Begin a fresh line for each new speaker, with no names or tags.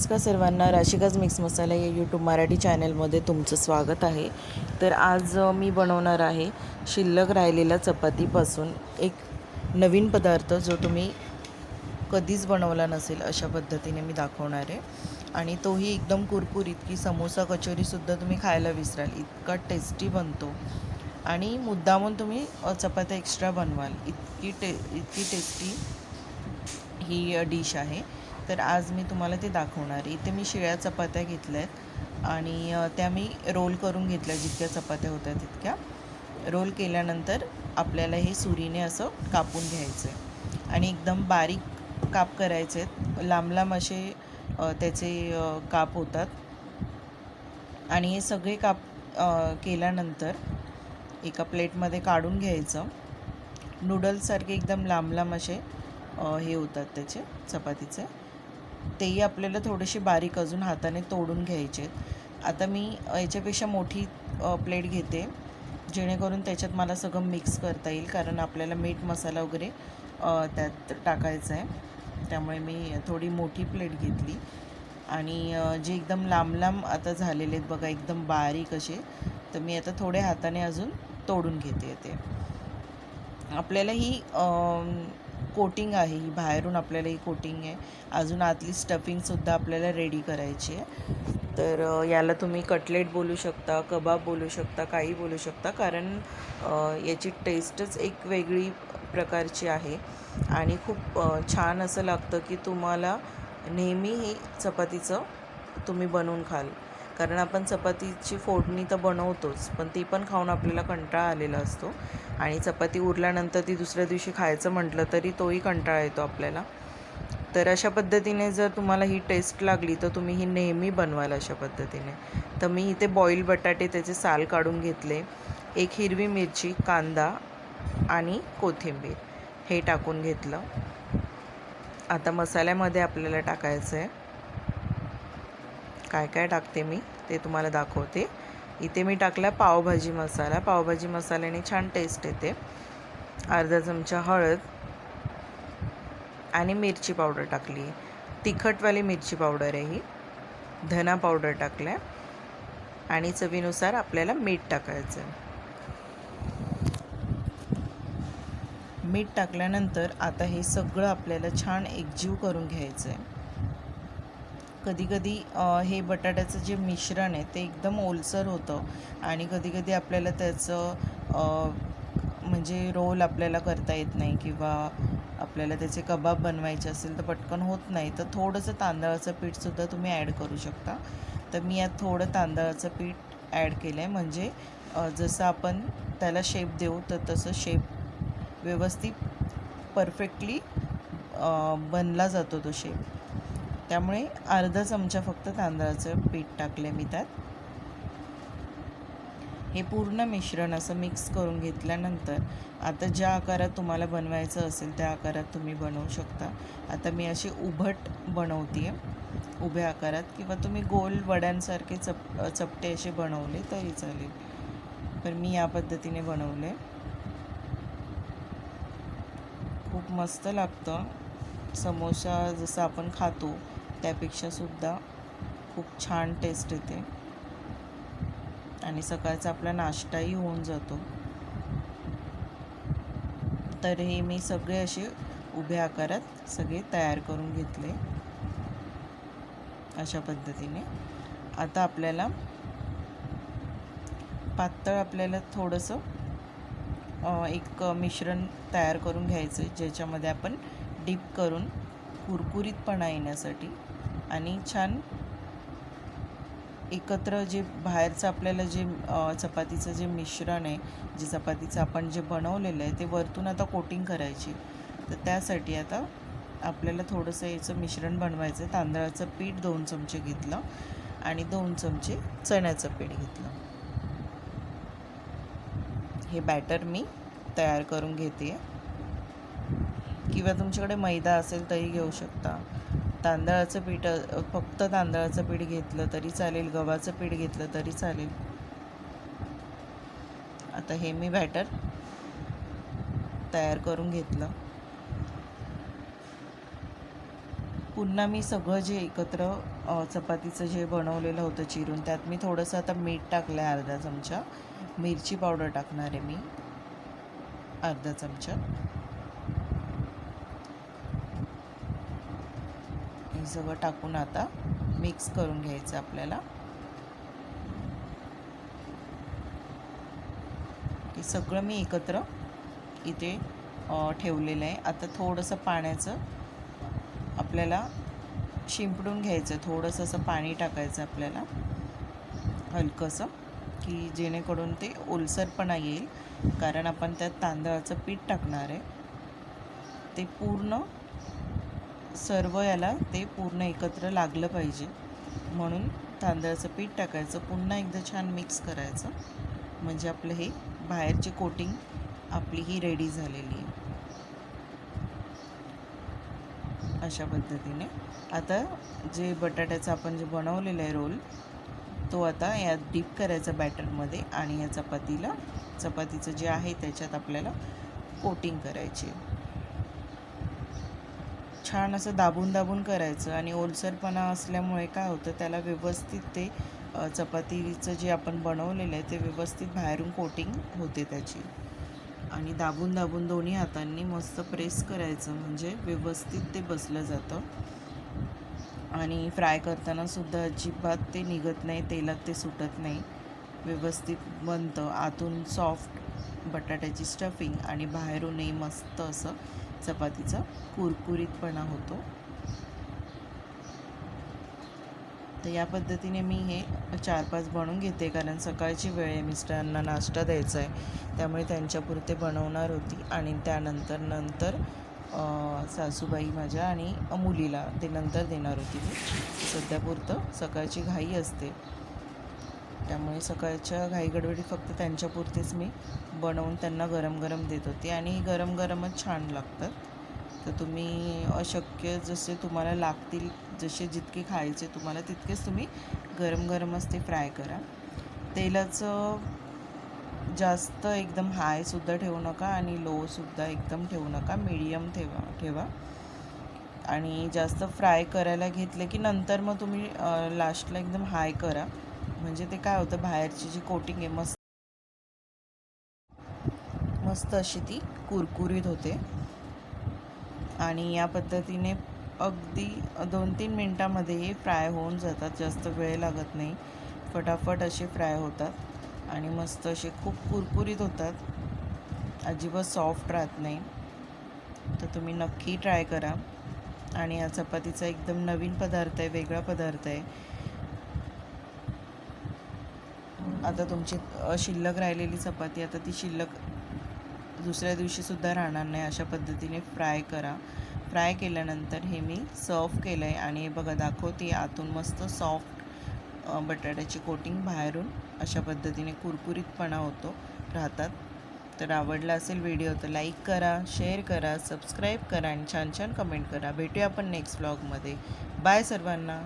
नमस्कार सर्वांना राशिकाज मिक्स मसाला या यूट्यूब मराठी चॅनलमध्ये तुमचं स्वागत आहे. तर आज मी बनवणार आहे शिल्लक राहिलेल्या चपातीपासून एक नवीन पदार्थ जो तुम्ही कधीच बनवला नसेल अशा पद्धतीने मी दाखवणार आहे. आणि तोही एकदम कुरकुरीत की समोसा कचोरीसुद्धा तुम्ही खायला विसराल इतका टेस्टी बनतो. आणि मुद्दामून तुम्ही चपात्या एक्स्ट्रा बनवाल. इतकी टे इतकी टेस्टी ही डिश आहे. तर आज मी तुम्हाला ते दाखवणार आहे. इथे मी शिळ्या चपात्या घेतल्या आहेत आणि त्या मी रोल करून घेतल्या जितक्या चपात्या होत्या तितक्या. रोल केल्यानंतर आपल्याला हे सुरीने असं कापून घ्यायचं आहे आणि एकदम बारीक काप करायचे आहेत लांब लांब असे त्याचे काप होतात. आणि हे सगळे काप केल्यानंतर एका प्लेटमध्ये काढून घ्यायचं. नूडल्ससारखे एकदम लांब लांब असे हे होतात त्याचे चपातीचे. तेही आपल्याला थोडेसे बारीक अजून हाताने तोडून घ्यायचे. आता मी याच्यापेक्षा मोठी प्लेट घेते. जेणेकरून त्याच्यात मला सगळं मिक्स करता येईल कारण आपल्याला मीठ मसाला वगैरे त्यात टाकायचा आहे. त्यामुळे मी थोडी मोठी प्लेट घेतली. आणि जे एकदम लांब लांब आता झालेले आहेत बघा एकदम बारीक असे तर मी आता थोडे हाताने अजून तोडून घेते ते. आपल्याला ही कोटिंग आहे ही बाहेरून आपल्याला ही कोटिंग आहे. अजून आतली स्टफिंगसुद्धा आपल्याला रेडी करायची आहे. तर याला तुम्ही कटलेट बोलू शकता कबाब बोलू शकता काही बोलू शकता. कारण याची टेस्टच एक वेगळी प्रकारची आहे. आणि खूप छान असं लागतं की तुम्हाला नेहमी ही चपातीचं तुम्ही बनवून खाल. कारण आपण चपातीची फोडणी तर बनवतोच पण ती पण खाऊन आपल्याला कंटाळा आलेला असतो. आणि चपाती उरल्यानंतर ती दुसऱ्या दिवशी खायचं म्हटलं तरी तोही कंटाळा येतो आपल्याला. तर अशा पद्धतीने जर तुम्हाला ही टेस्ट लागली तर तुम्ही ही नेहमी बनवाल अशा पद्धतीने. तर मी इथे बॉईल बटाटे त्याचे साल काढून घेतले. एक हिरवी मिरची कांदा आणि कोथिंबीर हे टाकून घेतलं. आता मसाल्यामध्ये आपल्याला टाकायचं आहे काय काय टाकते मी ते तुम्हाला दाखवते. इथे मी टाकला पावभाजी मसाला. पावभाजी मसाल्याने छान टेस्ट येते. अर्धा चमचा हळद आणि मिरची पावडर टाकली. तिखटवाली मिरची पावडर आहे ही. धना पावडर टाकल्या. आणि चवीनुसार आपल्याला मीठ टाकायचं आहे मीठ टाकल्यानंतर आता हे सगळं आपल्याला छान एकजीव करून घ्यायचं आहे कधीकधी हे बटाट्याचं जे मिश्रण आहे ते एकदम ओलसर होतं आणि कधीकधी आपल्याला त्याचं म्हणजे रोल आपल्याला करता येत नाही किंवा आपल्याला त्याचे कबाब बनवायचे असेल तर पटकन होत नाही तर थोडंसं तांदळाचं पीठसुद्धा तुम्ही ॲड करू शकता. तर मी यात थोडं तांदळाचं पीठ ॲड केलं आहे म्हणजे जसं आपण त्याला शेप देऊ तर तसं शेप व्यवस्थित परफेक्टली बनला जातो तो शेप. त्यामुळे अर्धा चमचा फक्त तांदळाचं पीठ टाकलं मी त्यात. हे पूर्ण मिश्रण असं मिक्स करून घेतल्यानंतर आता ज्या आकारात तुम्हाला बनवायचं असेल त्या आकारात तुम्ही बनवू शकता. आता मी अशी उभट बनवते आहे उभ्या आकारात किंवा तुम्ही गोल वड्यांसारखे चप चपटे असे बनवले तरी चालेल. पण मी या पद्धतीने बनवले खूप मस्त लागतं. समोसा जसं आपण खातो त्यापेक्षा सुद्धा खूप छान टेस्ट येते. आणि सकाळचा आपला नाश्ताही होऊन जातो. तर हे मी सगळे असे उभ्या आकारात सगळे तयार करून घेतले. अशा पद्धतीने. आता आपल्याला पातळ आपल्याला थोडंसं एक मिश्रण तयार करून घ्यायचं आहे ज्याच्यामध्ये आपण डीप करून कुरकुरीतपणा येण्यासाठी आणि छान एकत्र जे बाहेरचं आपल्याला जे चपातीचं जे मिश्रण आहे जे चपातीचं आपण जे बनवलेलं आहे ते वरतून आता कोटिंग करायची. तर त्यासाठी आता आपल्याला थोडंसं याचं मिश्रण बनवायचं आहे. तांदळाचं पीठ दोन चमचे घेतलं आणि दोन चमचे चण्याचं पीठ घेतलं. हे बॅटर मी तयार करून घेते किंवा तुमच्याकडे मैदा असेल तरी घेऊ शकता. तांदळाचं पीठ फक्त तांदळाचं पीठ घेतलं तरी चालेल गव्हाचं पीठ घेतलं तरी चालेल. आता हे मी बॅटर तयार करून घेतलं. पुन्हा मी सगळं जे एकत्र चपातीचं जे बनवलेलं होतं चिरून त्यात मी थोडंसं आता मीठ टाकलं आहे अर्धा चमचा. मिरची पावडर टाकणार आहे मी. अर्धा चमचा. हे सगळं टाकून आता मिक्स करून घ्यायचं आपल्याला. हे सगळं मी एकत्र इथे ठेवलेलं आहे. आता थोडंसं पाण्याचं आपल्याला शिंपडून घ्यायचं. थोडंसं असं पाणी टाकायचं आपल्याला. हलकंसं की जेणेकरून ते ओलसरपणा येईल. कारण आपण त्यात तांदळाचं पीठ टाकणार आहे. ते पूर्ण सर्व याला ते पूर्ण एकत्र लागलं पाहिजे. म्हणून तांदळाचं पीठ टाकायचं पुन्हा एकदा छान मिक्स करायचं. म्हणजे आपलं हे बाहेरची कोटिंग आपली ही रेडी झालेली आहे. अशा पद्धतीने. आता जे बटाट्याचं आपण जे बनवलेलं आहे रोल तो आता यात डीप करायचा बॅटरमध्ये आणि या चपातीला चपातीचं जे आहे त्याच्यात आपल्याला कोटिंग करायची आहे. छान असं दाबून दाबून करायचं आणि ओलसरपणा असल्यामुळे काय होतं त्याला व्यवस्थित ते चपातीचं जे आपण बनवलेलं आहे ते व्यवस्थित बाहेरून कोटिंग होते त्याची. आणि दाबून दाबून दोन्ही हातांनी मस्त प्रेस करायचं म्हणजे व्यवस्थित ते बसलं जातं. आणि फ्राय करताना सुद्धा अजिबात ते निघत नाही तेलात ते सुटत नाही. व्यवस्थित बनतं. आतून सॉफ्ट बटाट्याची स्टफिंग आणि बाहेरूनही मस्त असं चपातीचा कुरकुरीतपणा होतो. तर या पद्धतीने मी हे चार पाच बनवून घेते कारण सकाळची वेळ आहे मिस्टरांना नाश्ता द्यायचा आहे त्यामुळे त्यांच्यापुरते बनवणार होती आणि त्यानंतर नंतर सासूबाई माझ्या आणि मुलीला ते नंतर देणार होती मी. सध्यापुरतं सकाळची घाई असते. त्यामुळे सकाळच्या घाईगडबडी फक्त त्यांच्यापुरतेच मी बनवून त्यांना गरम गरम देत होते. आणि गरम गरमच छान लागतात. तर तुम्ही अशक्य जसे तुम्हाला लागतील जसे जितके खायचे तुम्हाला तितकेच तुम्ही गरम गरमच ते फ्राय करा. तेलाचं जास्त एकदम हायसुद्धा ठेवू नका आणि लोसुद्धा एकदम ठेवू नका. मिडियम ठेवा ठेवा. आणि जास्त फ्राय करायला घेतले की नंतर मग तुम्ही लास्टला एकदम हाय करा. म्हणजे ते काय होतं बाहेरची जी कोटिंग आहे मस्त मस्त अशी ती कुरकुरीत होते. आणि या पद्धतीने अगदी दोन तीन मिनटामध्ये फ्राय होऊन जातात जास्त वेळ लागत नाही. फटाफट असे फ्राय होतात आणि मस्त असे खूप कुरकुरीत होतात. अजिबात सॉफ्ट राहत नाही. तर तुम्ही नक्की ट्राय करा. आणि या चपातीचा एकदम नवीन पदार्थ आहे वेगळा पदार्थ आहे. आता तुमची शिल्लक राहिलेली चपाती आता ती शिल्लक दुसऱ्या दिवशीसुद्धा राहणार नाही अशा पद्धतीने फ्राय करा. फ्राय केल्यानंतर हे मी सर्व केलं आहे आणि हे बघा दाखवते आतून मस्त सॉफ्ट बटाट्याची कोटिंग बाहेरून अशा पद्धतीने कुरकुरीतपणा होतो राहतात. तर आवडला असेल व्हिडिओ तर लाईक करा शेअर करा सबस्क्राईब करा आणि छान छान कमेंट करा. भेटूया आपण नेक्स्ट ब्लॉगमध्ये. बाय सर्वांना.